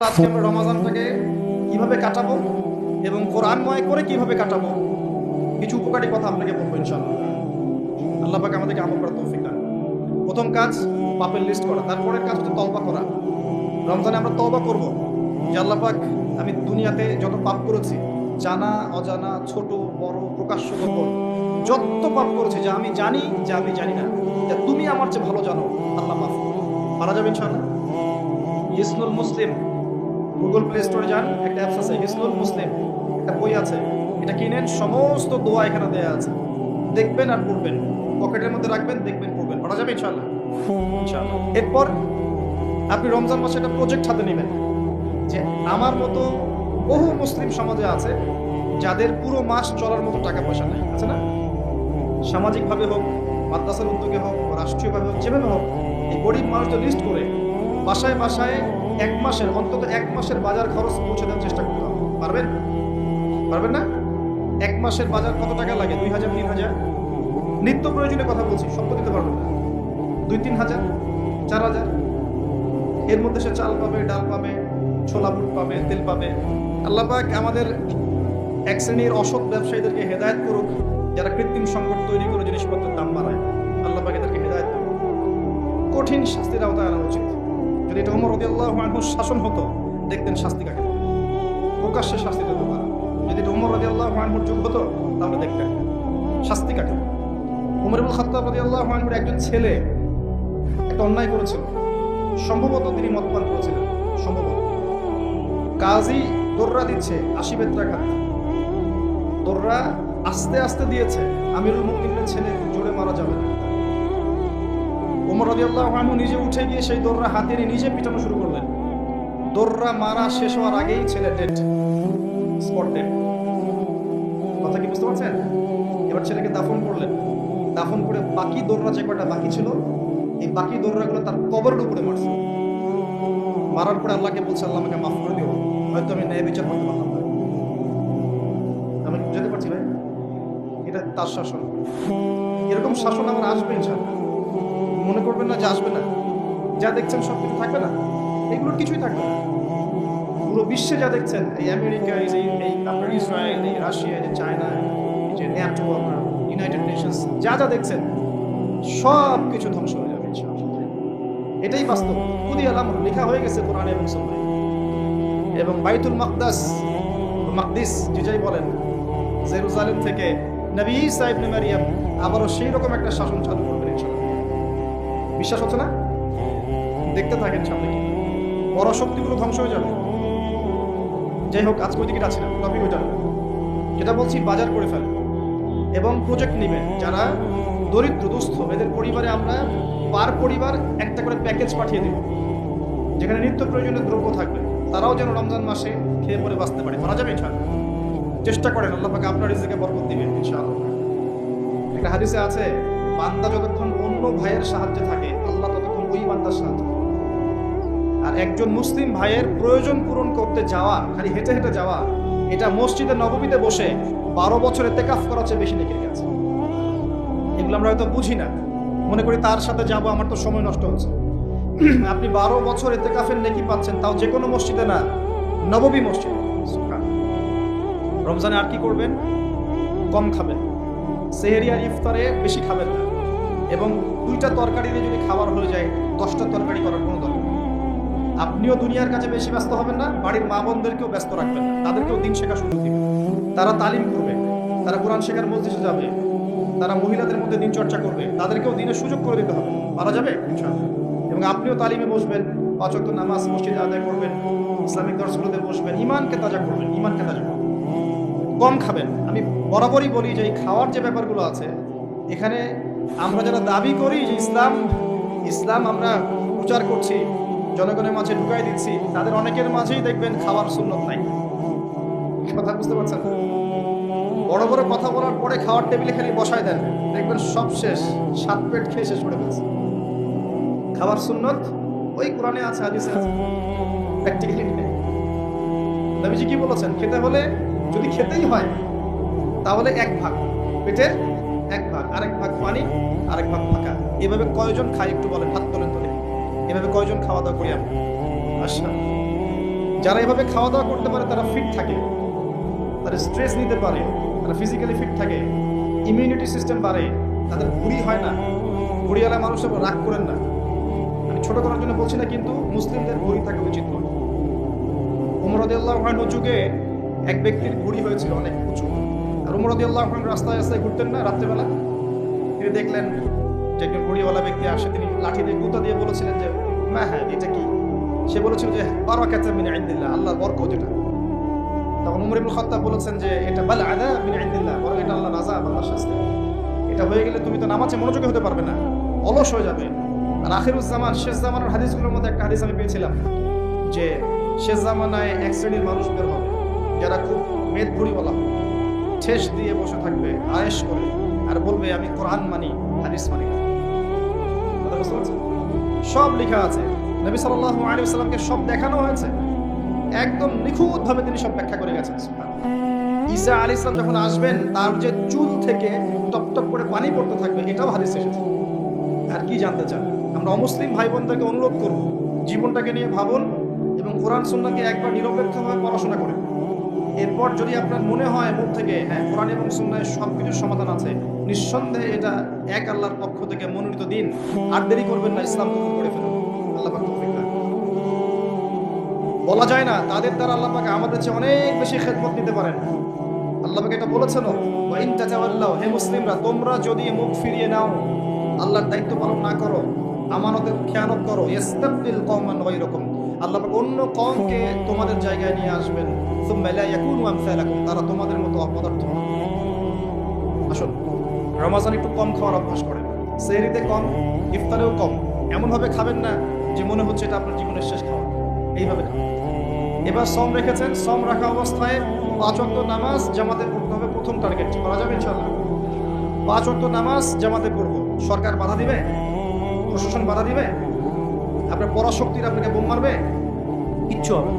আজকে আমরা রমাজানটাকে কীভাবে কাটাবো এবং কোরআনময় করে কীভাবে কাটাবো, কিছু উপকারী কথা আপনাকে বলব ইনশাআল্লাহ। আল্লাহ পাক আমাদেরকে আমল করার তৌফিক দান প্রথম কাজ, পাপের লিস্ট করা। তারপরের কাজ হচ্ছে তওবা করা। রমজানে আমরা তওবা করব। যে আল্লাহ পাক, আমি দুনিয়াতে যত পাপ করেছি, জানা, অজানা, ছোট, বড়, প্রকাশ্য, গোপন, যত পাপ করেছি, যা আমি জানি, যা আমি জানি না, যা তুমি আমার চেয়ে ভালো জানো, আল্লাহ মাফ করো। যাবে ইনশাআল্লাহ। ইসনুল মুসলিম গুগল প্লে স্টোরে যান, একটা অ্যাপস আছে হিসনুল মুসলিম একটা বই আছে, এটা কিনেন, সমস্ত দোয়া এখানে দেয়া আছে। দেখবেন আর পড়বেন, পকেটের মধ্যে রাখবেন, দেখবেন, পড়বেন। পড়া যাবে ইনশাআল্লাহ ইনশাআল্লাহ। এরপর আপনি রমজান মাসে একটা প্রজেক্ট হাতে নেবেন, যে আমার মতো বহু মুসলিম সমাজে আছে, যাদের পুরো মাস চলার মতো টাকা পয়সা নেই, আছে না? সামাজিকভাবে হোক, মাদ্রাসার উদ্যোগে হোক, রাষ্ট্রীয়ভাবে হোক, যেভাবে হোক, এই গরিব মানুষদের লিস্ট করে, বাসায় বাসায় এক মাসের, অন্তত এক মাসের বাজার খরচ পৌঁছে দেওয়ার চেষ্টা করতে হবে। পারবেন? পারবেন না? এক মাসের বাজার কত টাকা লাগে? দুই হাজার, তিন হাজার? নিত্য প্রয়োজনীয় কথা বলছি সব দিতে পারবেন না। দুই, তিন হাজার? চার হাজার? এর মধ্যে সে চাল পাবে, ডাল পাবে, ছোলা বুট পাবে, তেল পাবে। আল্লাহ পাক আমাদের এক শ্রেণির অসৎ ব্যবসায়ীদেরকে হেদায়ত করুক, যারা কৃত্রিম সংকট তৈরি করে জিনিসপত্রের দাম বাড়ায়। আল্লাহ পাক এদেরকে হেদায়ত করুক। কঠিন শাস্তির আওতায় আনা উচিত। যদি এটা ওমর রদিয়াল্লাহ আনহুর শাসন হতো, দেখতেন শাস্তি কাকে প্রকাশ্যে শাস্তি দিত তারা। যদি এটা ওমর রদিয়াল্লাহ আনহুর যুগ হতো, তাহলে দেখতেন শাস্তি কাকে উমর ইবুল খাত্তাব রদিয়াল্লাহ আনহুর একজন ছেলে একটা অন্যায় করেছিল। সম্ভবত তিনি মতপান করেছিলেন, সম্ভবত। কাজী দোররা দিচ্ছে আশি বেত্রাঘাত দোররা আস্তে আস্তে দিয়েছে, আমিরুল মুমিনের ছেলে জোরে মারা যাবে। না ওমর রাদিয়াল্লাহু নিজে উঠে গিয়ে সেই দোররা হাতে নিয়ে নিজে পিটানো শুরু করলেন। দোররা মারা শেষ হওয়ার আগেই ছেলে ডেড স্পট ডেড কথা কি বুঝতে পারছেন? এবার ছেলেকে দাফন করলেন। দাফন করে বাকি দোররা যে কয়টা বাকি ছিল, এই বাকি দোররাগুলো তার কবরের উপরে মারছে। মারার পরে আল্লাহকে বলছে, আল্লাহ আমাকে মাফ করে দিও। হয়তো আমি ন্যায় বিচার করতে পারলাম না। আমি বুঝাতে পারছি ভাই, এটা তার শাসন। এরকম শাসন আমার আসবে ইনশাআল্লাহ। মনে করবেন না যে আসবে না। যা দেখছেন সব কিছু থাকবে না। এগুলোর কিছুই থাকবে না। পুরো বিশ্বে যা দেখছেন, এই আমেরিকা, এই আপনার ইসরায়েল, এই রাশিয়া, এই চায়না, এই যে ন্যাটো, আপনার ইউনাইটেড নেশনস, যা যা দেখছেন, সব কিছু ধ্বংস হয়ে যাবে এটাই বাস্তব। কুদি আলাম লেখা হয়ে গেছে কোরআনে এবং সুন্নায়। এবং বাইতুল মাকদাস মাকদিস, যেটাই বলেন, জেরুজালেম থেকে নবী ইবনে মারিয়াম আবারও সেই রকম একটা শাসন চালু বিশ্বাস হচ্ছে না? দেখতে থাকেন সামনে বড় শক্তিগুলো ধ্বংস হয়ে যাবে। যাই হোক, আজকে ওই দিকে যাচ্ছি না। টপিক ওইটা। যেটা বলছি, বাজার করে ফেলেন এবং প্রজেক্ট নেবেন। যারা দরিদ্র, দুস্থ, এদের পরিবারে আমরা পার পরিবার একটা করে প্যাকেজ পাঠিয়ে দেব। যেখানে নিত্য প্রয়োজনীয় দ্রব্য থাকবে। তারাও যেন রমজান মাসে খেয়ে পরে বাঁচতে পারে। মারা যাবে ইনশাআল্লাহ চেষ্টা করেন। আল্লাহ পাকে আপনার রিজিকে বরকত দিবেন, ইনশাআল্লাহ। একটা হাদিসে আছে, বান্দা যতক্ষণ অন্য ভাইয়ের সাহায্যে থাকে। আল্লাহ ততক্ষণ ওই বান্দার সাহায্য আর একজন মুসলিম ভাইয়ের প্রয়োজন পূরণ করতে যাওয়া, খালি হেঁটে হেঁটে যাওয়া, এটা মসজিদে নবমীতে বসে বারো বছরে তেকাফ করা চেয়ে বেশি নেকির কাজ। এগুলো আমরা হয়তো বুঝি না। মনে করি তার সাথে যাব, আমার তো সময় নষ্ট হচ্ছে। আপনি বারো বছর এতেকাফের নেকি পাচ্ছেন, তাও যে কোনো মসজিদে না, নববী মসজিদ। রমজানে আর কি করবেন? কম খাবেন। সেহেরি আর ইফতারে বেশি খাবেন না। এবং দুইটা তরকারি দিয়ে যদি খাবার হয়ে যায়, দশটা তরকারি করার কোনো দরকার আপনিও দুনিয়ার কাছে বেশি ব্যস্ত হবেন না, বাড়ির মা বোনদেরকেও ব্যস্ত রাখবেন না। তাদেরকেও দিন শেখা সুযোগ দিবেন তারা তালিম করবে, তারা কোরআন শেখার মসজিদে যাবে, তারা মহিলাদের মধ্যে দিন চর্চা করবে, তাদেরকেও দিনের সুযোগ করে দিতে হবে। পারা যাবে? এবং আপনিও তালিমে বসবেন পাঁচক্ত নামাজ মসজিদে আদায় করবেন, ইসলামিক দর্শগুলোতে বসবেন ইমানকে তাজা করবেন ইমানকে তাজা করবেন। কম খাবেন। আমি বরাবরই বলি যে এই খাওয়ার যে ব্যাপারগুলো আছে, এখানে আমরা যারা দাবি করি যে ইসলাম ইসলাম আমরা প্রচার করছি, জনগণের মাঝে ঢুকাই দিচ্ছি, তাদের অনেকের মাঝেই দেখবেন খাওয়ার সুন্নত নাই। কথা বুঝতে পারছেন? বড় বড় কথা বলার পরে খাওয়ার টেবিলে খালি বসায় দেন। দেখবেন সব শেষ, সাত পেট খেয়ে শেষ করে ফেলছে। খাবার সুন্নত, ওই কোরআনে আছে, হাদিসে আছে। প্র্যাকটিক্যালি নেই। নবীজি কি বলেছেন? খেতে হলে যদি খেতেই হয়, তাহলে এক ভাগ পেটের আরেক ভাগ পানি, আরেক ভাগ ফাঁকা এভাবে কয়জন খাই একটু বলেন, হাত তোলেন তোলে এভাবে কয়জন খাওয়া দাওয়া করি আচ্ছা যারা এভাবে খাওয়া দাওয়া করতে পারে, তারা ফিট থাকে। তারা স্ট্রেস নিতে পারে, তারা ফিজিক্যালি ফিট থাকে। ইমিউনিটি সিস্টেম বাড়ে। তাদের ভুড়ি হয় না। ভুড়িওয়ালা মানুষের রাগ করেন না। আমি ছোট করার জন্য বলছি না, কিন্তু মুসলিমদের ভুড়ি থাকা উচিত নয়। উমরদুল্লাহ যুগে এক ব্যক্তির ভুড়ি হয়েছিল অনেক উঁচু। আর উমরদুল্লাহ রাস্তায় রাস্তায় ঘুরতেন না রাত্রেবেলা? তিনি দেখলেন যে একজন ভুড়িওয়ালা ব্যক্তি আসে, তিনি লাঠি দিয়ে গুতা দিয়ে বলেছিলেন যে হ্যাঁ হ্যাঁ এটা কি? সে বলেছিল যে, বারাকাতা মিন ইনদিল্লাহ, আল্লাহর বরকত এটা। তখন উমর ইবনে খাত্তাব বলেছেন যে, এটা বাল আদা মিন ইনদিল্লাহ, বরং এটা আল্লাহর আযাব, আল্লাহর শাস্তি। এটা হয়ে গেলে তুমি তো নামাজে মনোযোগী হতে পারবে না, অলস হয়ে যাবে। আর আখিরুজ জামান শেষ জামানের হাদিসগুলোর মধ্যে একটা হাদিস আমি পেয়েছিলাম যে, শেষ জামানায় এক শ্রেণির মানুষ বের হবে, যারা খুব মেদ ভুড়ি বলা হবে ঠেস দিয়ে বসে থাকবে আয়েস করে। আর বলবে, আমি কোরআন মানি, হাদিস মানি? সব লেখা আছে। নবী আলাইহি সাল্লামকে সব দেখানো হয়েছে। একদম নিখুঁতভাবে তিনি সব ব্যাখ্যা করে গেছেন ঈসা আলী ইসলাম যখন আসবেন, তার যে চুল থেকে টপ টপ করে পানি পড়তে থাকবে, এটাও হাদিস এসেছে। আর কি জানতে চান? আমরা অমুসলিম ভাই বোনদেরকে অনুরোধ করব, জীবনটাকে নিয়ে ভাবুন এবং কোরআন সুন্নাহকে একবার নিরপেক্ষভাবে পড়াশোনা করুন। এরপর যদি আপনার মনে হয় মুখ থেকে হ্যাঁ কোরআন এবং সুন্নায় সব কিছুর সমাধান আছে, নিঃসন্দেহে এটা এক আল্লাহর পক্ষ থেকে মনোনীত দিন। আর দেরি করবেন না, ইসলাম কবুল করে ফেলুন। আল্লাহ। বলা যায় না, তাদের দ্বারা আল্লাহ পাক আমাদের চেয়ে অনেক বেশি খেদমত নিতে পারেন। আল্লাহ পাক এটা বলেছেন হে মুসলিমরা, তোমরা যদি মুখ ফিরিয়ে নাও, আল্লাহর দায়িত্ব পালন না করো, আমানতের খেয়ানত করো ইস্তাবদিল কওমান গায়রাকুম। আল্লাহ অন্য কমকে তোমাদের জায়গায় নিয়ে আসবেন। তারা তোমাদের মতো অপদার্থ আসুন, রমাজান একটু কম খাওয়ার অভ্যাস করেন। সেহরিতে কম, ইফতারেও কম। এমনভাবে খাবেন না যে মনে হচ্ছে এটা আপনার জীবনের শেষ খাওয়া। এইভাবে খাবেন এবার সম রেখেছেন, সম রাখা অবস্থায় পাঁচ অক্ট নামাজ জামাতে পড়তে হবে প্রথম টার্গেট। করা যাবে ইনশাল্লাহ পাঁচ অক্ট নামাজ জামাতে পড়ব। সরকার বাধা দিবে? প্রশাসন বাধা দিবে? আপনার পরাশক্তির আপনাকে বোম মারবে? কিচ্ছু হবে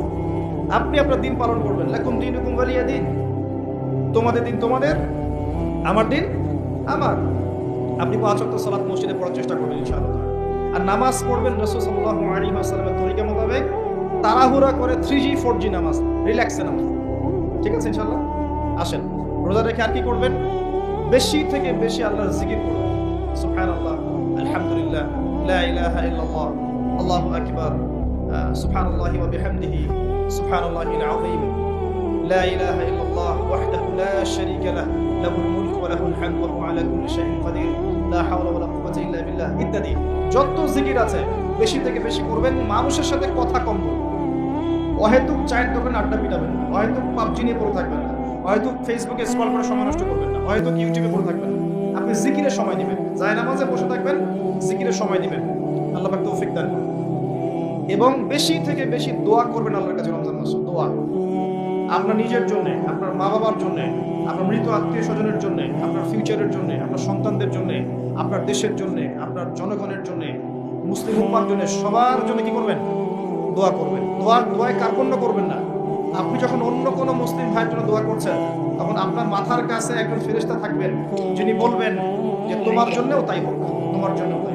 আপনি আপনার দিন পালন করবেন। লাকুম দিন হুকুম গালিয়া দিন। তোমাদের দিন তোমাদের, আমার দিন আমার। আপনি পাঁচ অক্ট সালাত মসজিদে পড়ার চেষ্টা করবেন ইনশাআল্লাহ আর নামাজ পড়বেন রসুল সাল্লাহ আলী আসসালামের তরিকা মোতাবেক তাড়াহুড়া করে থ্রি জি, ফোর জি নামাজ, রিল্যাক্সে নামাজ। ঠিক আছে ইনশাল্লাহ আসেন, রোজা রেখে আর কি করবেন? বেশি থেকে বেশি আল্লাহর জিকির করবেন। সুবহানাল্লাহ, আলহামদুলিল্লাহ, লা ইলাহা ইল্লাল্লাহ। আল্লাহ আকবর سبحان الله وبحمده سبحان الله العظيم لا إله إلا الله وحده لا شريك له له الملك وله الحمد وهو على كل شيء قدير لا حول ولا قوة إلا بالله ইত্যাদি। যত জিকির আছে, বেশি থেকে বেশি করবেন, মানুষের সাথে কথা কম বলবেন। অহেতুক চায়ের দোকানে আড্ডা পিটাবেন না। অহেতুক পাবজি নিয়ে পড়ে থাকবেন না। হয়তো ফেসবুকে স্ক্রল করে সময় নষ্ট করবেন না। হয়তো ইউটিউবে পড়ে থাকবেন আপনি জিকিরের সময় দিবেন যায় নামাজে বসে থাকবেন, জিকিরের সময় নেবেন। আল্লাহ পাক তৌফিক দান করুন। এবং বেশি থেকে বেশি দোয়া করবেন আল্লাহর কাছে রমজান মাসে। দোয়া। আপনার নিজের জন্য, আপনার মা বাবার জন্য, আপনার মৃত আত্মীয় স্বজনের জন্য, আপনার ফিউচারের জন্য, আপনার সন্তানদের জন্য, আপনার দেশের জন্য, আপনার জনগণের জন্য, মুসলিম উম্মার জন্য, সবার জন্য কি করবেন? দোয়া করবেন। দোয়ার দোয়ায় কার্পণ্য করবেন না। আপনি যখন অন্য কোনো মুসলিম ভাইয়ের জন্য দোয়া করছেন, তখন আপনার মাথার কাছে একজন ফেরেশতা থাকবেন, যিনি বলবেন যে, তোমার জন্যও তাই হোক, তোমার জন্যও তাই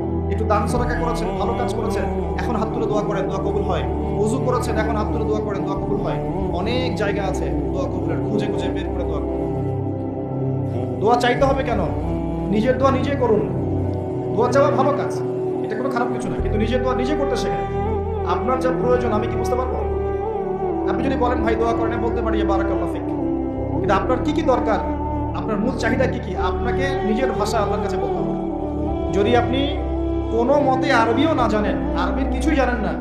একটু দান সরাকা করেছেন, ভালো কাজ করেছেন, এখন হাত তুলে দোয়া করেন, দোয়া কবুল হয়। উজু করেছেন, এখন হাত তুলে দোয়া করেন, দোয়া কবুল হয়। অনেক জায়গা আছে, দোয়া কবুলের, খুঁজে খুঁজে বের করে দোয়া করুন দোয়া চাইতে হবে কেন? নিজের দোয়া নিজে করুন। দোয়া চাওয়া ভালো কাজ। এটা কোনো খারাপ কিছু না, কিন্তু নিজের দোয়া নিজে করতে শেখেন। আপনার যা প্রয়োজন, আমি কি বুঝতে পারব? আপনি যদি বলেন, ভাই, দোয়া করেন বলতে পারি বারাকাল্লাহ ফিক। কিন্তু আপনার কি কি দরকার? আপনার মূল চাহিদা কি কি? আপনাকে নিজের ভাষা আল্লাহর কাছে বলতে হবে। যদি আপনি কোনো মতে আরবিও না জানেন, আরবির কিছুই জানেন না।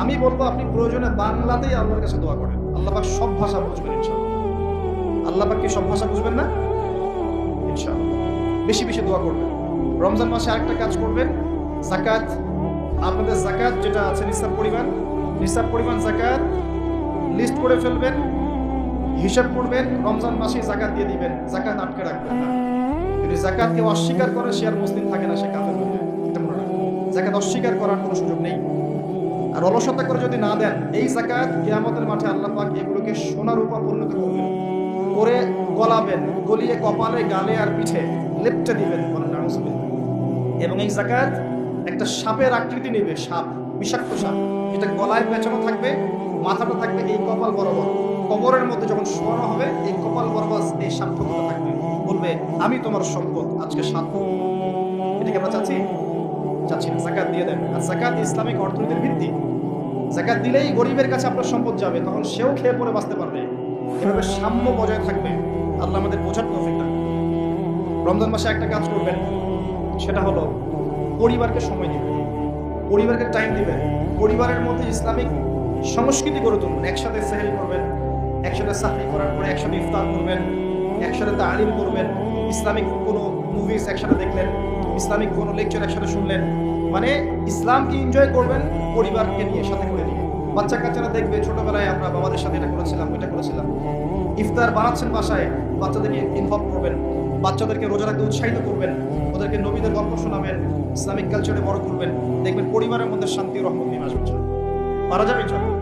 আমি বলব আপনি প্রয়োজনে বাংলাতেই আল্লাহর কাছে দোয়া করেন। আল্লাহ পাক সব ভাষা বুঝবেন ইনশাআল্লাহ। আল্লাহ পাক কি সব ভাষা বুঝবেন না? ইনশাআল্লাহ। বেশি বেশি দোয়া করবেন। রমজান মাসে আরেকটা কাজ করবেন জাকাত আপনাদের জাকাত যেটা আছে, নিসাব পরিমাণ। নিসাব পরিমাণ জাকাত লিস্ট করে ফেলবেন, হিসাব করবেন, রমজান মাসে জাকাত দিয়ে দিবেন। জাকাত আটকে রাখবেন না। যদি জাকাত কেউ অস্বীকার করে, সে আর মুসলিম থাকে না, সে কাফের জাকাত অস্বীকার করার কোনো সুযোগ নেই। আর অলসতা করে যদি না দেন, এই জাকাত কিয়ামতের মাঠে আল্লাহ পাক এগুলোকে সোনার উপর পরিণত করবেন। করে গলাবেন, গলিয়ে কপালে, গালে আর পিঠে লেপটে দিবেন। এবং এই জাকাত একটা সাপের আকৃতি নেবে, সাপ, বিষাক্ত সাপ। এটা গলায় পেঁচানো থাকবে, মাথাটা থাকবে এই কপাল বরাবর। কবরের মধ্যে যখন শোয়ানো হবে, এই কপাল বরাবর এই সাপ থাকবে। বলবে, আমি তোমার সম্পদ, আজকে সাত এটাকে আমরা চাচ্ছি চাচ্ছি না জাকাত দিয়ে দেন। আর জাকাত ইসলামিক অর্থনীতির ভিত্তি। জাকাত দিলেই গরিবের কাছে আপনার সম্পদ যাবে, তখন সেও খেয়ে পরে বাঁচতে পারবে। এভাবে সাম্য বজায় থাকবে। আল্লাহ আমাদের বোঝার তৌফিক দান রমজান মাসে একটা কাজ করবেন। সেটা হলো, পরিবারকে সময় দিবেন। পরিবারকে টাইম দিবেন। পরিবারের মধ্যে ইসলামিক সংস্কৃতি গড়ে তুলবেন একসাথে সেহেল করবেন, একসাথে চাকরি করার পরে একসাথে ইফতার করবেন, একসাথে তালিম করবেন। ইসলামিক কোনো মুভিজ একসাথে দেখলেন। ইসলামিক কোনো লেকচার একসাথে শুনলেন মানে ইসলামকে এনজয় করবেন পরিবারকে নিয়ে, সাথে করে নিয়ে। বাচ্চা কাচ্চারা দেখবে, ছোটবেলায় আমরা বাবাদের সাথে এটা করেছিলাম এটা করেছিলাম। ইফতার বানাচ্ছেন বাসায় বাচ্চাদেরকে ইনভলভ করবেন, বাচ্চাদেরকে রোজা রাখতে উৎসাহিত করবেন, ওদেরকে নবীদের গল্প শোনাবেন, ইসলামিক কালচারে বড় করবেন, দেখবেন পরিবারের মধ্যে শান্তি রহমত নিয়ে আসবে, ইনশাআল্লাহ। পারা যাবে, ইনশাআল্লাহ।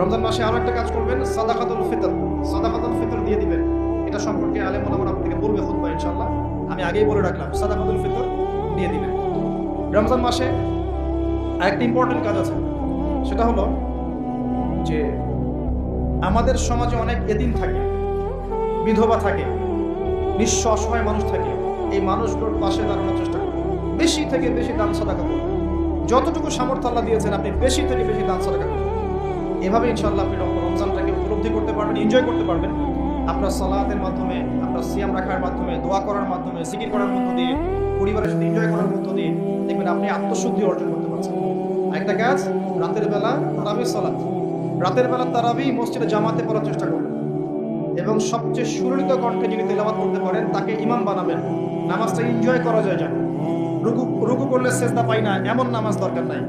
রমজান মাসে আরও একটা কাজ করবেন, সাদাকাতুল ফিতর। সাদাকাতুল ফিতর দিয়ে দিবেন। এটা সম্পর্কে আলেম আপনাকে বলবে খুতবা, ইনশাআল্লাহ। আমি আগেই বলে রাখলাম, সাদাকাতুল ফিতর দিয়ে দিবেন। রমজান মাসে আরেকটা ইম্পর্টেন্ট কাজ আছে, সেটা হলো যে আমাদের সমাজে অনেক এদিন থাকে, বিধবা থাকে, নিঃস্ব অসহায় মানুষ থাকে, এই মানুষগুলোর পাশে দাঁড়ানোর চেষ্টা করুন। বেশি থেকে বেশি দান সাদাকা করুন। যতটুকু সামর্থ্য আল্লাহ দিয়েছেন, আপনি বেশি থেকে বেশি দান সাদাকা করুন। এভাবে ইনশাআল্লাহ আপনি রমজানটাকে উপলব্ধি করতে পারবেন এনজয় করতে পারবেন। আপনার সালাতের মাধ্যমে, আপনার সিয়াম রাখার মাধ্যমে, দোয়া করার মাধ্যমে, জিকির করার মধ্য দিয়ে, পরিবারের সাথে এনজয় করার মধ্য দিয়ে দেখবেন আপনি আত্মশুদ্ধি অর্জন করতে পারছেন। একটা কাজ, রাতের বেলা তারাবি সালাত। রাতের বেলা তারাবি মসজিদে জামাতে পড়ার চেষ্টা করবেন এবং সবচেয়ে সুললিত কণ্ঠে যিনি তেলাওয়াত করতে পারেন, তাকে ইমাম বানাবেন। নামাজটা এনজয় করা যায় যেন। রুকু রুকু করলে সেজদা পাই না, এমন নামাজ দরকার নাই।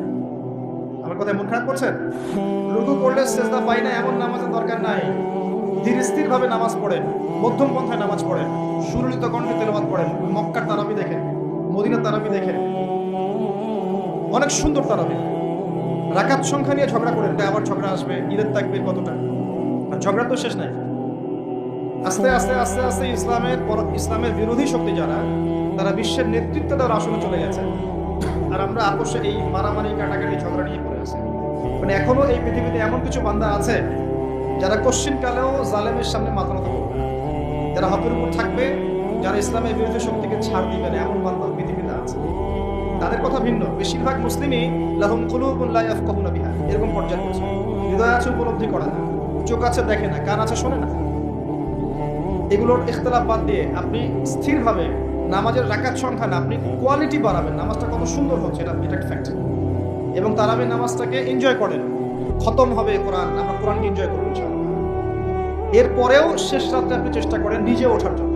আমার কথা মন খারাপ করছেন? রুকু করলে সেজদা পাই না, এমন নামাজের দরকার নাই। ধীর স্থির ভাবে নামাজ পড়েন, মধ্যম পন্থায় নামাজ পড়েন, সুললিত কণ্ঠে তেলাওয়াত পড়েন মক্কার তারাবি দেখেন, মদিনার তারাবি দেখেন। অনেক সুন্দর তারাবি। রাকাত সংখ্যা নিয়ে ঝগড়া করেন, এটা আবার ঝগড়া আসবে, ঈদের তাকবির কতটা? আর ঝগড়া তো শেষ নাই। আস্তে আস্তে আস্তে আস্তে ইসলামের ইসলামের বিরোধী শক্তি যারা, তারা বিশ্বের নেতৃত্ব দেওয়ার আসনে চলে গেছে। আর আমরা আকর্ষে এই মারামারি, কাটাকাটি, ঝগড়া নিয়ে পড়ে আছি। মানে এখনও এই পৃথিবীতে এমন কিছু বান্দা আছে যারা কশ্চিন কালেও জালেমের সামনে মাথা নত করবে। যারা হকের উপর থাকবে, যারা ইসলামের বিরুদ্ধে শক্তিকে ছাড় দিবে না, এমন বান্দা পৃথিবীতে আছে। তাদের কথা ভিন্ন। বেশিরভাগ মুসলিমই লাহুম কুলুবুন লা ইয়াফকাহুনা বিহা। এরকম পর্যায়ে পৌঁছে হৃদয় আছে, উপলব্ধি করা না চোখ আছে, দেখে না। কান আছে, শোনে না। এগুলোর ইখতলাফ বাদ দিয়ে আপনি স্থিরভাবে নামাজের রাকাত সংখ্যা না, আপনি কোয়ালিটি বাড়াবেন। নামাজটা কত সুন্দর হচ্ছে, এটা এটা ফ্যাক্ট এবং তারাবি নামাজটাকে এনজয় করেন। খতম হবে কোরআন, আমরা কোরআনকে এনজয় করব এরপরেও শেষ রাত্রে আপনি চেষ্টা করেন নিজে ওঠার জন্য।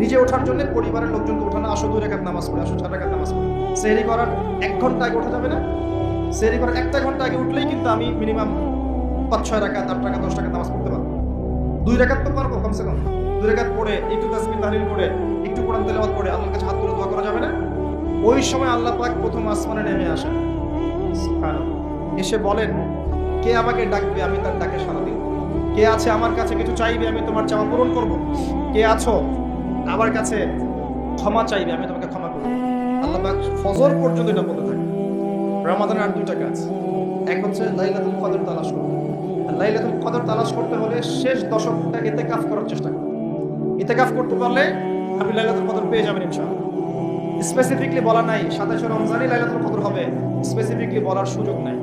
নিজে ওঠার জন্য পরিবারের লোকজনকে ওঠানো আসো দুই রেখাত নামাজ পড়ে, আসো চার রেখাত নামাজ পড়ে। সেহরি করার এক ঘণ্টা আগে ওঠা যাবে না? সেহরি করার একটা ঘণ্টা আগে উঠলেই কিন্তু আমি মিনিমাম পাঁচ, ছয় টাকা আট টাকা দশ টাকা নামাজ পড়তে পারব। দুই রেখাত তো পারব কমসে কম। দুই রেখাত পড়ে, একটু তাসবিহ তাহলিল করে একটু কোরআন তেলাওয়াত করে আল্লাহর কাছে হাত তুলে দোয়া করা যাবে না? ওই সময় আল্লাহ পাক প্রথম আসমানে নেমে আসেন। এসে বলেন কে আমাকে ডাকবে আমি তার ডাকে সাড়া দিব। কে আছে আমার কাছে কিছু চাইবে আমি তোমার চাওয়া পূরণ করব। কে আছো আমার কাছে ক্ষমা চাইবে আমি তোমাকে ক্ষমা করব। আল্লাহ ফজর পর্যন্ত এটা বলতে থাকে রমাদানের আর দুইটা কাজ। এক হচ্ছে লাইলাতুল কদর তালাশ করতে লাইলাতুল কদর তালাশ করতে হলে শেষ দশকটা এতে কাফ করার চেষ্টা করুন এতে কাফ করতে পারলে আপনি লাইলাতুল কদর পেয়ে যাবেন ইনশাআল্লাহ। স্পেসিফিকলি বলা নাই, সাতাশে রমজানই লাইলাতুল কদর হবে। স্পেসিফিকলি বলার সুযোগ নাই।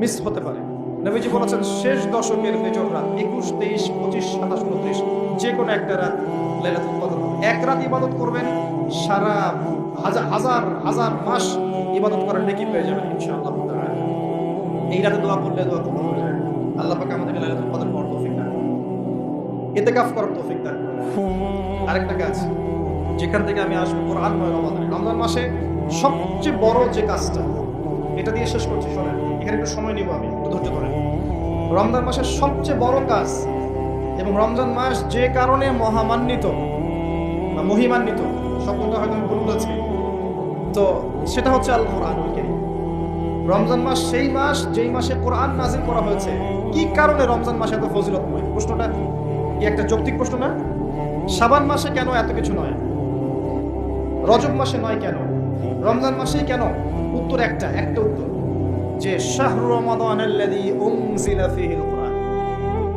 মিস হতে পারে। নবীজি বলেছেন, শেষ দশকের বেজর রাত একুশ, তেইশ, পঁচিশ, সাতাশ, উনত্রিশ যে কোনো একটা রাত লাইলাতুল কদর এক রাত ইবাদত করবেন, সারা হাজার হাজার হাজার মাস ইবাদত করার নেকি পেয়ে যাবেন ইনশাআল্লাহ এই রাতে দোয়া করলে দোয়া কবুল হয়ে যায় আল্লাহ পাক আমাদেরকে লাইলাতুল কদর পাওয়ার তৌফিক দান করুন। ইতিকাফ করার তৌফিক দান। আরেকটা কাজ, যেখান থেকে আমি আসব কোরআনময় রমাদান, রমজান মাসে সবচেয়ে বড় যে কাজটা, এটা দিয়ে শেষ করছি, শোনেন। এখানে একটু সময় নিব আমি একটু ধৈর্য ধরেন। রমজান মাসের সবচেয়ে বড় কাজ এবং রমজান মাস যে কারণে মহামান্বিত বা মহিমান্বিত শব্দটা হয়তো আমি ভুল বলেছি তো সেটা হচ্ছে আল কোরআন রমজান মাস সেই মাস যেই মাসে কোরআন নাজিল করা হয়েছে কি কারণে রমজান মাসে এত ফজিলতময়? প্রশ্নটা কি একটা যৌক্তিক প্রশ্ন না? সাবান মাসে কেন এত কিছু নয়? রজব মাসে নয় কেন? রমজান মাসেই কেন? উত্তর একটা একটা উত্তর। যে শাহরু কোরআন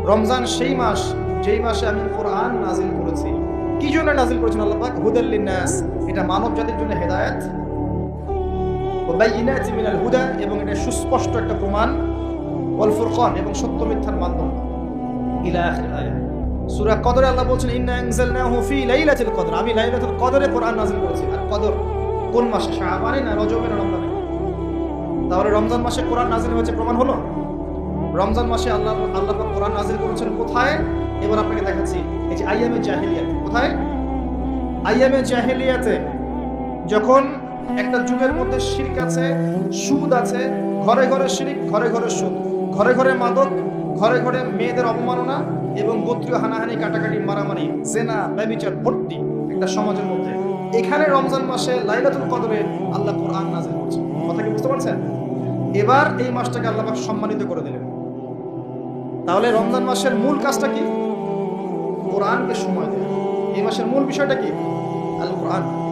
রমজান সেই মাস, যেই মাসে আমি কোরআন নাজিল করেছি। কি জন্য নাজিল করেছেন আল্লাহ পাক? হুদাল এটা মানব জাতির জন্য হেদায়েত। হুদা, এবং এটা সুস্পষ্ট একটা প্রমাণ। ওয়াল ফুরকান, এবং সত্য মিথ্যার মানদণ্ড ইলা সূরা কদরে আল্লাহ বলছেন, ইন্না আনজালনাহু ফি লাইলাতিল কদর। আমি লাইলাতুল কদরে কোরআন নাজিল করেছি। আর কদর কোন মাসে? শাবানে না রজবে না রমজানে? তাহলে রমজান মাসে কোরআন নাজিল হয়েছে, প্রমাণ হলো? রমজান মাসে আল্লাহ আল্লাহ কোরআন নাজিল করেছেন কোথায়? এবার আপনাকে দেখাচ্ছি, এই যে আইয়ামে জাহেলিয়াত, কোথায়? আইয়ামে জাহেলিয়াতে যখন একটা যুগের মধ্যে শিরক আছে, সুদ আছে, ঘরে ঘরে শিরিক, ঘরে ঘরে সুদ, ঘরে ঘরে মাদক, ঘরে ঘরে মেয়েদের অবমাননা এবং গোত্রীয় হানাহানি, কাটাকাটি, মারামারি, জেনা, ব্যবিচার, ভর্তি একটা সমাজের মধ্যে। এখানে রমজান মাসে লাইলাতুল কদরে আল্লাহ কোরআন নাজিল করছে কথা কি বুঝতে পারছেন? এবার এই মাসটাকে আল্লাহ সম্মানিত করে দিলেন। তাহলে রমজান মাসের মূল কাজটা কি? কোরআনকে সময় দেয়। এই মাসের মূল বিষয়টা কি? আল কোরআন